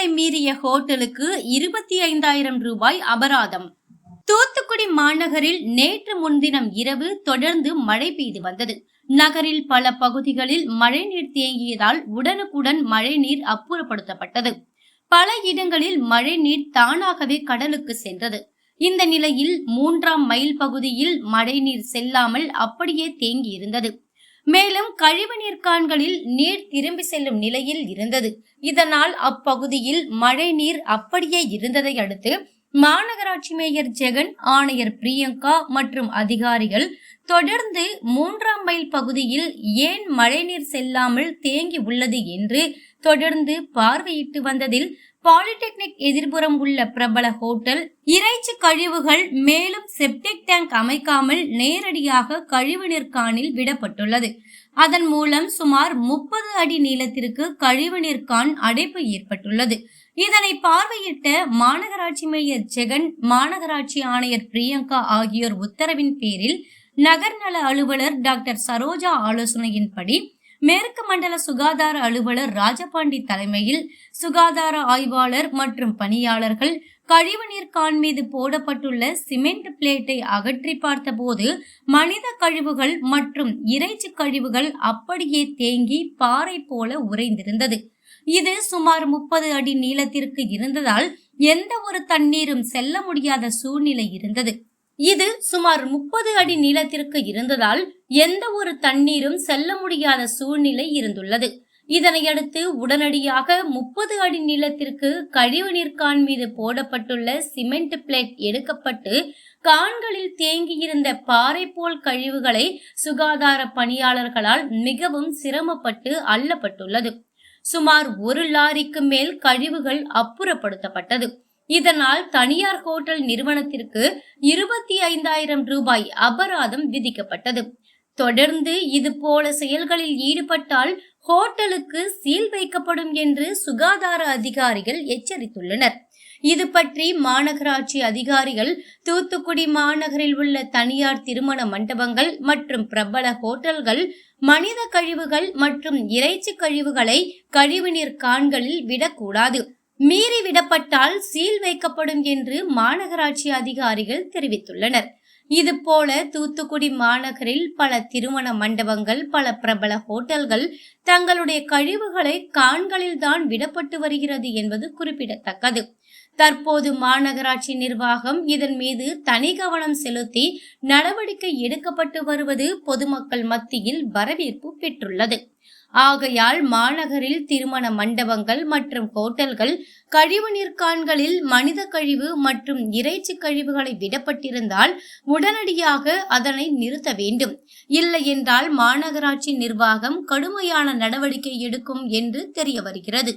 விதிகளை மீறிய ஹோட்டலுக்கு இருபத்தி ஐந்தாயிரம் ரூபாய் அபராதம். தூத்துக்குடி மாநகரில் நேற்று முன்தினம் இரவு தொடர்ந்து மழை பெய்து வந்தது. நகரில் பல பகுதிகளில் மழைநீர் தேங்கியதால் உடனுக்குடன் மழைநீர் அப்புறப்படுத்தப்பட்டது. பல இடங்களில் மழைநீர் தானாகவே கடலுக்கு சென்றது. இந்த நிலையில் மூன்றாம் மைல் பகுதியில் மழைநீர் செல்லாமல் அப்படியே தேங்கியிருந்தது. மேலும் கழிவுநீர் கான்களில் நீர் திரும்பி செல்லும் நிலையில் இருந்தது. இதனால் அப்பகுதியில் மழை நீர் அப்படியே இருந்ததை அடுத்து மாநகராட்சி மேயர் ஜெகன் ஆணையர் பிரியங்கா மற்றும் அதிகாரிகள் தொடர்ந்து மூன்றாம் மைல் பகுதியில் ஏன் மழைநீர் செல்லாமல் தேங்கி உள்ளது என்று தொடர்ந்து பார்வையிட்டு வந்ததில் பாலிடெக்னிக் எதிர்புறம் உள்ள பிரபல ஹோட்டல் இறைச்சி கழிவுகள் மேலும் செப்டிக் டேங்க் அமைக்காமல் நேரடியாக கழிவுநீர் காணில் விடப்பட்டுள்ளது. அதன் மூலம் சுமார் முப்பது அடி நீளத்திற்கு கழிவுநீர் கான் அடைப்பு ஏற்பட்டுள்ளது. இதனை பார்வையிட்ட மாநகராட்சி மேயர் ஜெகன் மாநகராட்சி ஆணையர் பிரியங்கா ஆகியோர் உத்தரவின் பேரில் நகர்நல அலுவலர் டாக்டர் சரோஜா ஆலோசனையின்படி மேற்கு மண்டல சுகாதார அலுவலர் ராஜபாண்டி தலைமையில் சுகாதார ஆய்வாளர் மற்றும் பணியாளர்கள் கழிவுநீர் கான் மீது போடப்பட்டுள்ள சிமெண்ட் பிளேட்டை அகற்றி பார்த்தபோது மனித கழிவுகள் மற்றும் இறைச்சி கழிவுகள் அப்படியே தேங்கி பாறை போல உறைந்திருந்தது. இது சுமார் முப்பது அடி நீளத்திற்கு இருந்ததால் எந்த ஒரு தண்ணீரும் செல்ல முடியாத சூழ்நிலை இருந்தது. இது சுமார் முப்பது அடி நீளத்திற்கு இருந்ததால் எந்த ஒரு தண்ணீரும் செல்ல முடியாத சூழ்நிலை இருந்துள்ளது. இதனையடுத்து உடனடியாக முப்பது அடி நீளத்திற்கு கழிவுநீர் கான் மீது போடப்பட்டுள்ள சிமெண்ட் பிளேட் எடுக்கப்பட்டு கான்களில் தேங்கியிருந்த பாறை போல் கழிவுகளை சுகாதார பணியாளர்களால் மிகவும் சிரமப்பட்டு அள்ளப்பட்டுள்ளது சுமார் ஒரு லாரிக்கு மேல் கழிவுகள் அப்புறப்படுத்தப்பட்டது. இதனால் தனியார் ஹோட்டல் நிறுவனத்திற்கு இருபத்தி ஐந்தாயிரம் ரூபாய் அபராதம் விதிக்கப்பட்டது. தொடர்ந்து இது போல செயல்களில் ஈடுபட்டால் ஹோட்டலுக்கு சீல் வைக்கப்படும் என்று சுகாதார அதிகாரிகள் எச்சரித்துள்ளனர். இது பற்றி மாநகராட்சி அதிகாரிகள் தூத்துக்குடி மாநகரில் உள்ள தனியார் திருமண மண்டபங்கள் மற்றும் பிரபல ஹோட்டல்கள் மனித கழிவுகள் மற்றும் இறைச்சி கழிவுகளை கழிவுநீர் கான்களில் விடக்கூடாது. மீறி விடப்பட்டால் சீல் வைக்கப்படும் என்று மாநகராட்சி அதிகாரிகள் தெரிவித்துள்ளனர். இது போல தூத்துக்குடி மாநகரில் பல திருமண மண்டபங்கள் பல பிரபல ஹோட்டல்கள் தங்களுடைய கழிவுகளை கான்களில் தான் விடப்பட்டு வருகிறது என்பது குறிப்பிடத்தக்கது. தற்போது மாநகராட்சி நிர்வாகம் இதன் மீது தனி கவனம் செலுத்தி நடவடிக்கை எடுக்கப்பட்டு வருவது பொதுமக்கள் மத்தியில் வரவேற்பு பெற்றுள்ளது. ஆகையால் மாநகரில் திருமண மண்டபங்கள் மற்றும் ஹோட்டல்கள் கழிவுநீர் கான்களில் மனித கழிவு மற்றும் இறைச்சி கழிவுகளை விடப்பட்டிருந்தால் உடனடியாக அதனை நிறுத்த வேண்டும். இல்லை என்றால் மாநகராட்சி நிர்வாகம் கடுமையான நடவடிக்கை எடுக்கும் என்று தெரிய வருகிறது.